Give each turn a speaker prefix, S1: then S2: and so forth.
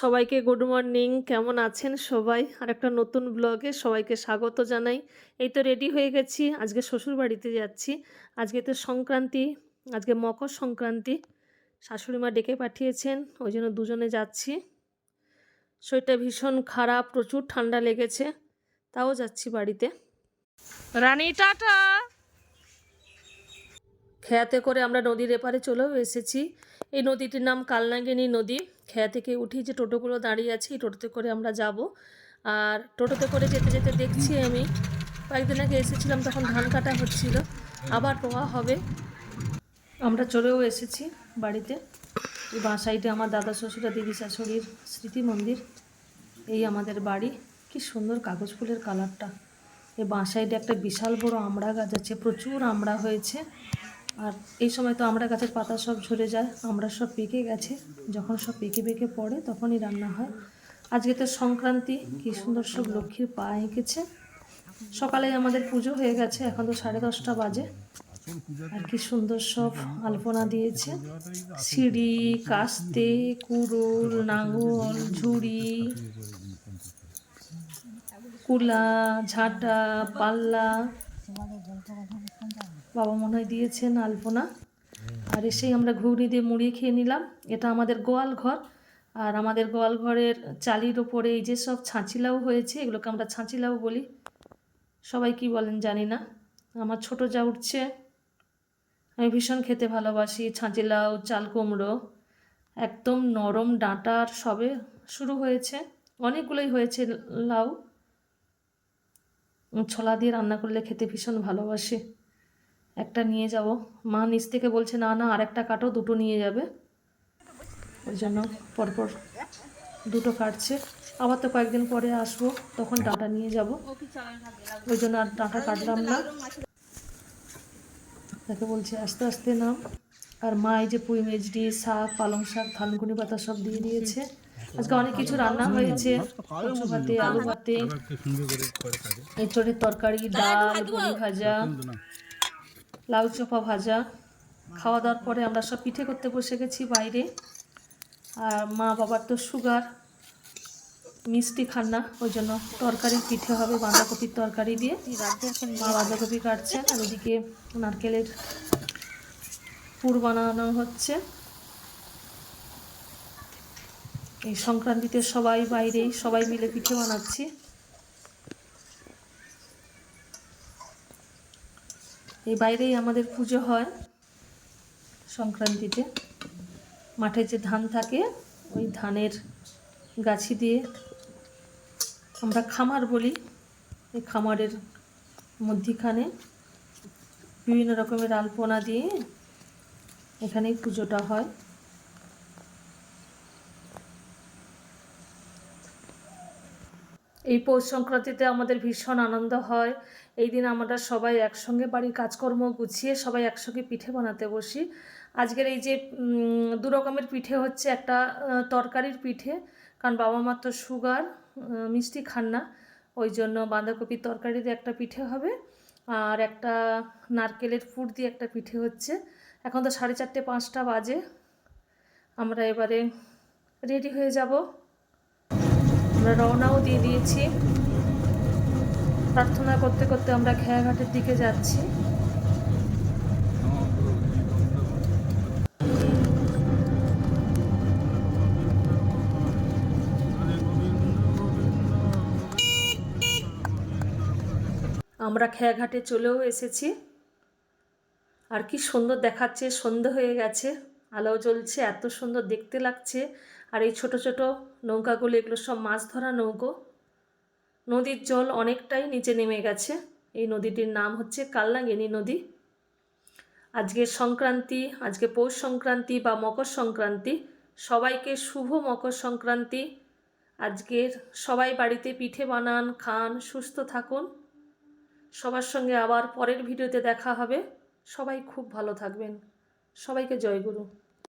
S1: সবাইকে good morning. কেমন আছেন সবাই? আর একটা নতুন ব্লগে সবাইকে স্বাগত জানাই। এই তো রেডি হয়ে গেছি। আজকে শ্বশুর বাড়িতে যাচ্ছি। আজকে তো সংক্রান্তি, আজকে মকর সংক্রান্তি। শাশুড়ি মা ডেকে পাঠিয়েছেন, ওই জন্য দুজনে যাচ্ছি। শরীরটা ভীষণ খারাপ, প্রচুর ঠান্ডা লেগেছে, তাও যাচ্ছি বাড়িতে। রানী, টাটা! খেয়াতে করে আমরা নদীর এপারে চলেও এসেছি। এই নদীটির নাম কালনাগিনী নদী। খেয়া থেকে উঠি যে টোটোগুলো দাঁড়িয়ে আছে, এই টোটোতে করে আমরা যাব। আর টোটোতে করে যেতে যেতে দেখছি আমি, কয়েকদিন আগে এসেছিলাম তখন ধান কাটা হচ্ছিল, আবার রোয়া হবে। আমরা চলেও এসেছি বাড়িতে। এই বাঁ সাইডে আমার দাদা শ্বশুরা, দিদি শাশুড়ির স্মৃতি মন্দির। এই আমাদের বাড়ি। কি সুন্দর কাগজ ফুলের কালারটা। এই বাঁ সাইডে একটা বিশাল বড় আমড়া গাছ আছে, প্রচুর আমড়া হয়েছে। আর এই সময় তো আমরা গাছের পাতা সব ঝরে যায়, আমরা সব পেকে গেছে। যখন সব পেকে পেকে পড়ে, তখনই রান্না হয়। আজকে তো সংক্রান্তি, কি সুন্দর সব লক্ষ্মীর পা এঁকেছে। সকালে আমাদের পুজো হয়ে গেছে, এখন তো সাড়ে দশটা বাজে। আর কি সুন্দর সব আলপনা দিয়েছে। সিঁড়ি, কাস্তে, কুড়ুল নাঙল ঝুড়ি, কুলা, ঝাঁটা, পাল্লা। বাবা মনে হয় দিয়েছেন আলপনা। আর এসেই আমরা ঘুগনি দিয়ে মুড়িয়ে খেয়ে নিলাম। এটা আমাদের গোয়াল ঘর। আর আমাদের গোয়াল ঘরের চালির ওপরে এই যে সব ছাঁচিলাও হয়েছে, এগুলোকে আমরা ছাঁচিলাও বলি। সবাই কি বলেন জানি না। আমার ছোট যা উঠছে, আমি ভীষণ খেতে ভালোবাসি। ছাঁচিলাও, চাল কুমড়ো, একদম নরম ডাঁটার সবে শুরু হয়েছে। অনেকগুলোই হয়েছে লাউ। ছোলা দিয়ে রান্না করলে খেতে ভীষণ ভালোবাসি। একটা নিয়ে যাব। মা নিচ থেকে বলছে না না আরেকটা কাটো দুটো নিয়ে যাবে। ওই জন্য পরপর দুটো কাটছে। আবার তো কয়েকদিন পরে আসব তখন ডাঁটা নিয়ে যাব। ওই জন্য আর ডাঁটা কাটলাম না। তাকে বলছে আস্তে আস্তে নাও আর মা এই যে পুঁই মেজডি শাক পালং শাক থানকুনি পাতা সব দিয়ে দিয়েছে। আজকে অনেক কিছু রান্না হয়েছে। কচু ভাতে আলু ভাতে এঁচড়ের তরকারি ডাল বড়ি ভাজা। লাউ চোপা ভাজা। খাওয়া দাওয়ার পরে আমরা সব পিঠে করতে বসে গেছি বাইরে। আর মা বাবার তো সুগার, মিষ্টি খান না, ওই জন্য তরকারির পিঠে হবে বাঁধাকপির তরকারি দিয়ে। মা বাঁধাকপি কাটছেন আর ওদিকে নারকেলের পুর বানানো হচ্ছে। এই সংক্রান্তিতে সবাই বাইরেই সবাই মিলে পিঠে বানাচ্ছি। এই বাইরেই আমাদের পুজো হয় সংক্রান্তিতে। মাঠে যে ধান থাকে, ওই ধানের গাছি দিয়ে আমরা খামার বলি। এই খামারের মধ্যিখানে বিভিন্ন রকমের আলপনা দিয়ে এখানেই পুজোটা হয়। এই পৌষ সংক্রান্তিতে আমাদের ভীষণ আনন্দ হয়। এই দিন আমরা সবাই একসঙ্গে বাড়ির কাজকর্ম গুছিয়ে সবাই একসঙ্গে পিঠে বানাতে বসি। আজকের এই যে দু রকমের পিঠে হচ্ছে, একটা তরকারির পিঠে, কারণ বাবা মার তো সুগার মিষ্টি খান না, ওই জন্য বাঁধাকপির তরকারি দিয়ে একটা পিঠে হবে, আর একটা নারকেলের পুর দিয়ে একটা পিঠে হচ্ছে। এখন তো সাড়ে চারটে পাঁচটা বাজে, আমরা এবারে রেডি হয়ে যাব। আমরা রওনাও দিয়ে দিয়েছি। প্রার্থনা করতে করতে আমরা খেয়াঘাটের দিকে যাচ্ছি। আমরা খেয়াঘাটে চলেও এসেছি। আর কি সুন্দর দেখাচ্ছে, সন্ধে হয়ে গেছে, আলো জ্বলছে, এত সুন্দর দেখতে লাগছে। আর এই ছোট ছোট নৌকাগুলো, এগুলো সব মাছ ধরা নৌকো। নদীর জল অনেকটাই নিচে নেমে গেছে। এই নদীটির নাম হচ্ছে কাল্লাগিনী নদী। আজকে সংক্রান্তি, আজকে পৌষ সংক্রান্তি বা মকর সংক্রান্তি, সবাইকে শুভ মকর সংক্রান্তি। আজকের সবাই বাড়িতে পিঠে বানান, খান, সুস্থ থাকুন। সবার সঙ্গে আবার পরের ভিডিওতে দেখা হবে। সবাই খুব ভালো থাকবেন। সবাইকে জয় গুরু।